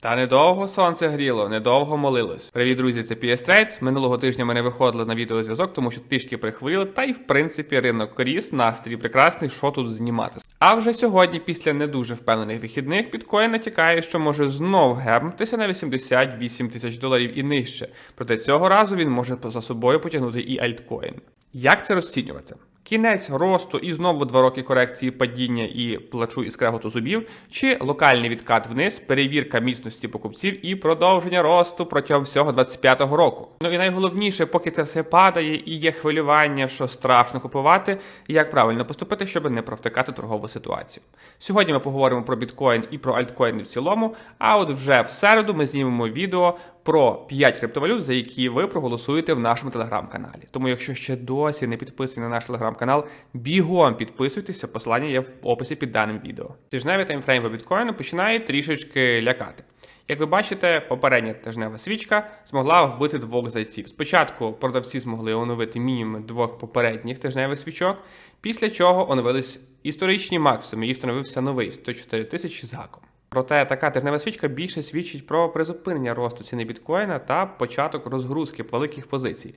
Та недовго сонце гріло, недовго молилось. Привіт, друзі, це PS. Минулого тижня ми не виходили на відеозв'язок, тому що трішки прихворіли, та й в принципі ринок ріс, настрій прекрасний, що тут знімати. А вже сьогодні, після не дуже впевнених вихідних, біткоін натякає, що може знов гепнутися на 88 тисяч доларів і нижче. Проте цього разу він може за собою потягнути і альткоін. Як це розцінювати? Кінець росту і знову два роки корекції падіння і плачу і скреготу зубів, чи локальний відкат вниз, перевірка міцності покупців і продовження росту протягом всього 25-го року. Ну і найголовніше, поки це все падає і є хвилювання, що страшно купувати, як правильно поступити, щоб не провтикати торгову ситуацію. Сьогодні ми поговоримо про біткоін і про альткоїни в цілому. А от вже в середу ми знімемо відео про 5 криптовалют, за які ви проголосуєте в нашому телеграм-каналі. Тому, якщо ще досі не підписані на наш телеграм-канал, бігом підписуйтеся, посилання є в описі під даним відео. Тижневий таймфрейм по біткоїну починає трішечки лякати. Як ви бачите, попередня тижнева свічка змогла вбити двох зайців. Спочатку продавці змогли оновити мінімум двох попередніх тижневих свічок, після чого оновились історичні максимуми і встановився новий 104 тисячі з гаком. Проте така тижнева свічка більше свідчить про призупинення росту ціни біткоїна та початок розгрузки великих позицій.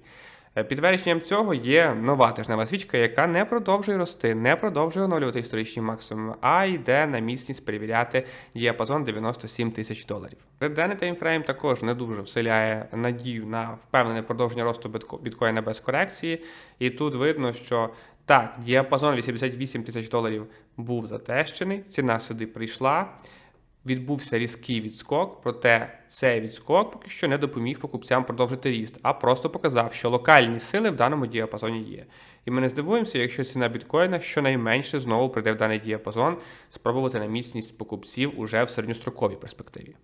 Е, Підтвердженням цього є нова тижнева свічка, яка не продовжує рости, не продовжує оновлювати історичні максимуми, а йде на міцність перевіряти діапазон 97 тисяч доларів. Денний таймфрейм також не дуже вселяє надію на впевнене продовження росту біткоїна без корекції. І тут видно, що так, діапазон 88 тисяч доларів був затещений, ціна сюди прийшла відбувся різкий відскок, проте цей відскок поки що не допоміг покупцям продовжити ріст, а просто показав, що локальні сили в даному діапазоні є. І ми не здивуємося, якщо ціна біткоїна щонайменше знову прийде в даний діапазон, спробувати на міцність покупців уже в середньостроковій перспективі.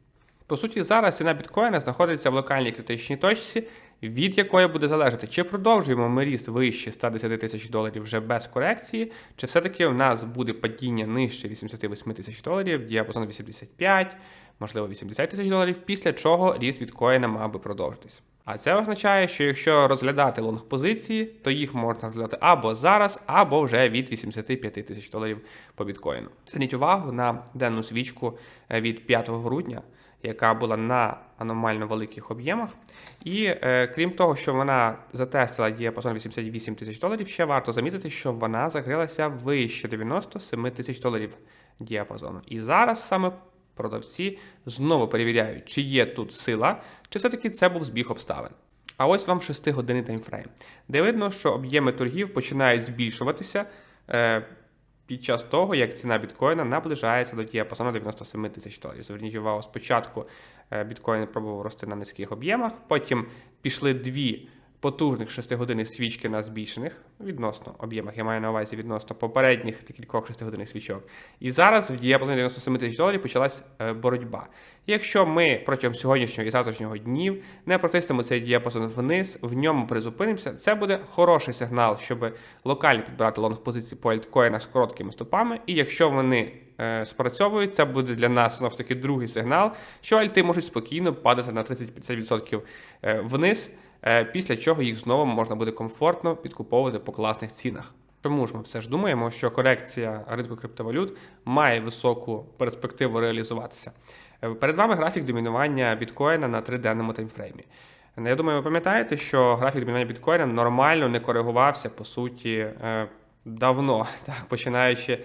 По суті, зараз ціна біткоїна знаходиться в локальній критичній точці, від якої буде залежати, чи продовжуємо ми ріст вище 110 тисяч доларів вже без корекції, чи все-таки в нас буде падіння нижче 88 тисяч доларів, діапазон 85, можливо 80 тисяч доларів, після чого ріст біткоїна мав би продовжитись. А це означає, що якщо розглядати лонг позиції, то їх можна розглядати або зараз, або вже від 85 тисяч доларів по біткоїну. Зверніть увагу на денну свічку е, від 5 грудня яка була на аномально великих об'ємах. І е, крім того, що вона затестила діапазон 88 тисяч доларів, ще варто замітити, що вона закрилася вище 97 тисяч доларів діапазону. І зараз саме продавці знову перевіряють, чи є тут сила, чи все-таки це був збіг обставин. А ось вам 6-годинний таймфрейм, де видно, що об'єми торгів починають збільшуватися. Е, під час того, як ціна біткоїна наближається до діапазону 97 тисяч доларів. Зверніть увагу, спочатку біткоїн біткоін пробував рости на низьких об'ємах, потім пішли дві потужних 6-годинних свічки на збільшених відносно об'ємах, я маю на увазі відносно попередніх кількох 6-годинних свічок. І зараз в діапазоні 97 тисяч доларів почалась е, боротьба. Якщо ми протягом сьогоднішнього і завтрашнього днів не протиснемо цей діапазон вниз, в ньому призупинимося, це буде хороший сигнал, щоб локально підбирати лонг позиції по альткоїнах з короткими стопами. І якщо вони е, спрацьовують, це буде для нас знову таки другий сигнал, що альти можуть спокійно падати на 30-50% е, вниз. Е, Після чого їх знову можна буде комфортно підкуповувати по класних цінах. Чому ж ми все ж думаємо, що корекція ринку криптовалют має високу перспективу реалізуватися? Е, Перед вами графік домінування біткоїна на триденному таймфреймі. Я думаю, ви пам'ятаєте, що графік домінування біткоїна нормально не коригувався по суті е, давно, так починаючи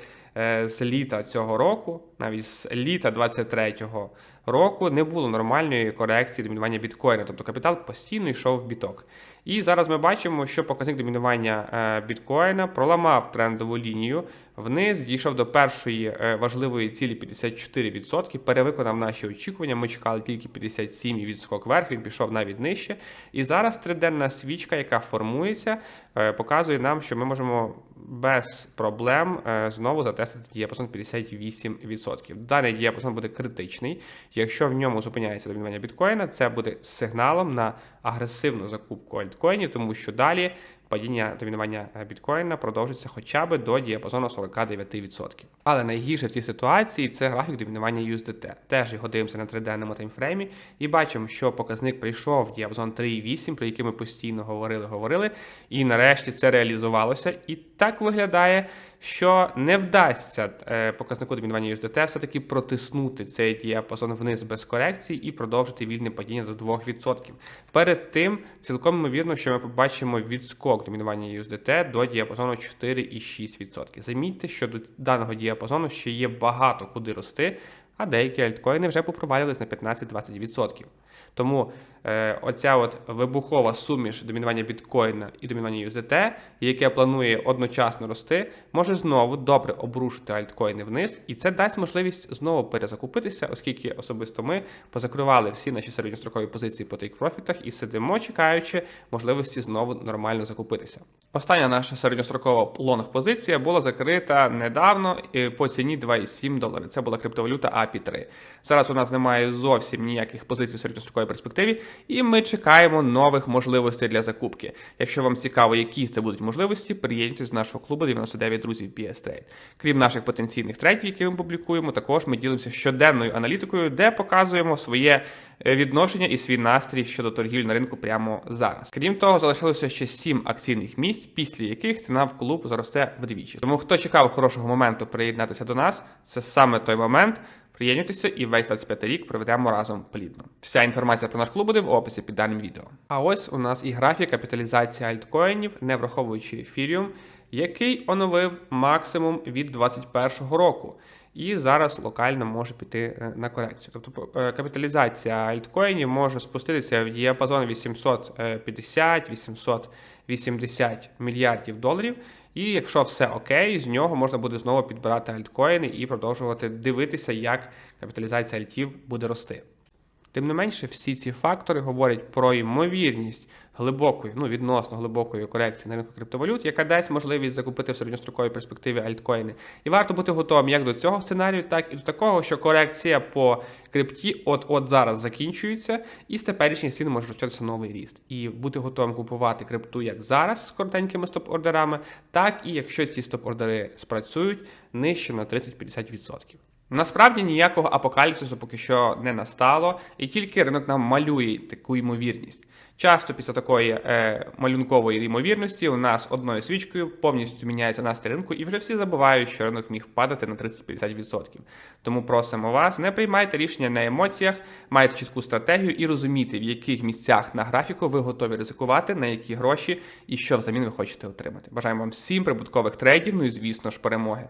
з літа цього року, навіть з літа 23-го року, не було нормальної корекції домінування біткоїна, тобто капітал постійно йшов в біток. І зараз ми бачимо, що показник домінування е, біткоїна проламав трендову лінію вниз, дійшов до першої е, важливої цілі 54%, перевиконав наші очікування. Ми чекали тільки 57 і відскок вверх, він пішов навіть нижче. І зараз триденна свічка, яка формується, е, показує нам, що ми можемо без проблем е, знову затестити діапазон 58%. Даний діапазон буде критичний. Якщо в ньому зупиняється домінування біткоїна, це буде сигналом на агресивну закупку альткоїнів, тому що далі падіння домінування е, біткоїна продовжиться хоча б до діапазону 49%. Але найгірше в цій ситуації це графік домінування USDT. Теж його дивимося на триденному таймфреймі і бачимо, що показник прийшов в діапазон 3,8, про який ми постійно говорили, говорили. І нарешті це реалізувалося. І так виглядає, що не вдасться е, показнику домінування USDT все-таки протиснути цей діапазон вниз без корекцій і продовжити вільне падіння до 2%. Перед тим цілком ймовірно, що ми побачимо відскок домінування USDT до діапазону 4,6%. Замітьте, що до даного діапазону ще є багато куди рости, а деякі альткоїни вже попровалювались на 15-20%. Тому е, оця от вибухова суміш домінування біткоїна і домінування USDT, яке планує одночасно рости, може знову добре обрушити альткоїни вниз, і це дасть можливість знову перезакупитися, оскільки особисто ми позакривали всі наші середньострокові позиції по тейк-профітах і сидимо, чекаючи можливості знову нормально закупитися. Остання наша середньострокова лонг позиція була закрита недавно е, по ціні 2,7 долари. Це була криптовалюта API 3. Зараз у нас немає зовсім ніяких позицій в середньостроковій перспективі, і ми чекаємо нових можливостей для закупки. Якщо вам цікаво, які це будуть можливості, приєднуйтесь до нашого клубу 99 друзів PS Trade. Крім наших потенційних трейдів, які ми публікуємо, також ми ділимося щоденною аналітикою, де показуємо своє е, відношення і свій настрій щодо торгівлі на ринку прямо зараз. Крім того, залишилося ще 7 акційних місць, після яких ціна в клуб зросте вдвічі. Тому хто чекав хорошого моменту приєднатися до нас, це саме той момент. Приєднуйтеся і весь 25 рік проведемо разом плідно. Вся інформація про наш клуб буде в описі під даним відео. А ось у нас і графік капіталізації альткоїнів, не враховуючи ефіріум, який оновив максимум від 2021 року. І зараз локально може піти е, на корекцію. Тобто е, капіталізація альткоїнів може спуститися в діапазон 850-880 мільярдів доларів. І якщо все окей, з нього можна буде знову підбирати альткоїни і продовжувати дивитися, як капіталізація альтів буде рости. Тим не менше, всі ці фактори говорять про ймовірність глибокої, ну відносно глибокої корекції на ринку криптовалют, яка дасть можливість закупити в середньостроковій перспективі альткоїни. І варто бути готовим як до цього сценарію, так і до такого, що корекція по крипті от-от зараз закінчується, і з теперішніх цін може розпочатися новий ріст. І бути готовим купувати крипту як зараз з коротенькими стоп-ордерами, так і якщо ці стоп-ордери спрацюють нижче на 30-50%. Насправді ніякого апокаліпсису поки що не настало, і тільки ринок нам малює таку ймовірність. Часто після такої е, малюнкової ймовірності у нас одною свічкою повністю міняється настрій ринку, і вже всі забувають, що ринок міг впадати на 30-50%. Тому просимо вас, не приймайте рішення на емоціях, майте чітку стратегію і розумійте, в яких місцях на графіку ви готові ризикувати, на які гроші і що взамін ви хочете отримати. Бажаємо вам всім прибуткових трейдів, ну і звісно ж перемоги.